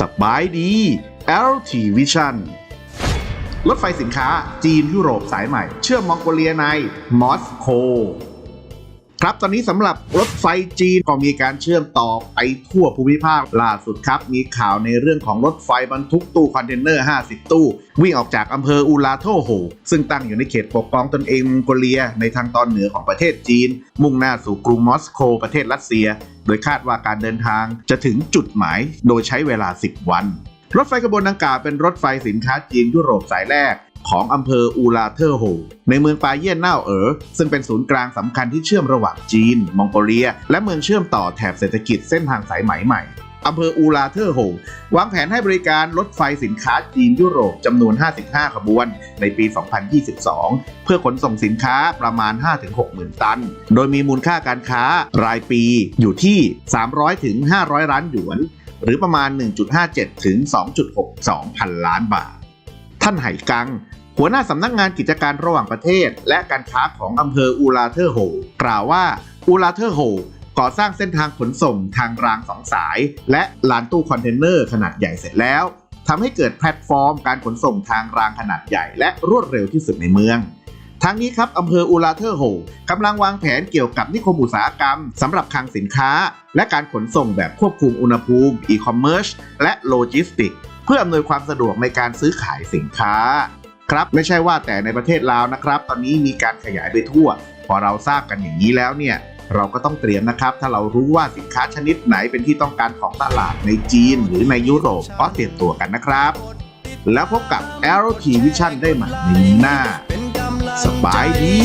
สบายดี LT Vision รถไฟสินค้าจีนยุโรปสายใหม่ เชื่อมมองโกเลียในมอสโก ครับตอนนี้สำหรับรถไฟจีนก็มีการเชื่อมต่อไปทั่วภูมิภาคล่าสุดครับ มีข่าวในเรื่องของรถไฟบรรทุกตู้คอนเทนเนอร์ 50 ตู้ วิ่งออกจากอำเภออูลาโทโฮซึ่งตั้งอยู่ในเขตปกครองตนเองมองโกเลีย ในทางตอนเหนือของประเทศจีน มุ่งหน้าสู่กรุงมอสโกประเทศรัสเซีย โดยคาดว่าการเดินทางจะถึงจุดหมาย โดยใช้เวลา 10 วัน รถไฟขบวนดังกล่าวเป็นรถไฟสินค้าจีนยุโรปสายแรก ของอำเภออูลาเทอร์โฮ ในเมืองปาเย่นเน่าเอ๋อซึ่งเป็นศูนย์กลางสำคัญที่เชื่อมระหว่างจีน มองโกเลีย และเมืองเชื่อมต่อแถบเศรษฐกิจเส้นทางสายไหมใหม่อำเภออูลาเทอร์โฮวางแผนให้บริการรถไฟสินค้าจีนยุโรปจำนวน 55 ขบวน ในปี 2022 เพื่อขนส่งสินค้าประมาณ 5-6หมื่นตัน โดยมีมูลค่าการค้ารายปีอยู่ที่ 300-500 ล้านหยวน หรือประมาณ 1.57 ถึง 2.62 พันล้านบาท ท่านไหกัง หัวหน้าสำนักงานกิจการระหว่างประเทศ และการค้าของอำเภออูลาเทอร์โฮกล่าวว่าอูลาเทอร์โฮก่อสร้างเส้นทางขนส่งทางรางสองสาย และลานตู้คอนเทนเนอร์ขนาดใหญ่เสร็จแล้วทำให้เกิดแพลตฟอร์มการขนส่งทางรางขนาดใหญ่และรวดเร็วที่สุดในเมืองทั้งนี้ครับอำเภออูลาเทอร์โฮกำลังวางแผนเกี่ยวกับนิคมอุตสาหกรรมสำหรับคลังสินค้า และการขนส่งแบบควบคุมอุณหภูมิอีคอมเมิร์ซและโลจิสติก เพื่ออำนวยความสะดวกในการซื้อขายสินค้า ครับไม่ใช่ว่าแต่ในประเทศลาวนะครับ ตอนนี้มีการขยายไปทั่ว พอเราทราบกันอย่างนี้แล้วเนี่ยเราก็ต้องเตรียมนะครับ ถ้าเรารู้ว่าสินค้าชนิดไหนเป็นที่ต้องการของตลาดในจีน หรือในยุโรปก็เตรียมตัวกันนะครับ แล้วพบกับ LT Vision ได้ใหม่ในหน้า สบายดี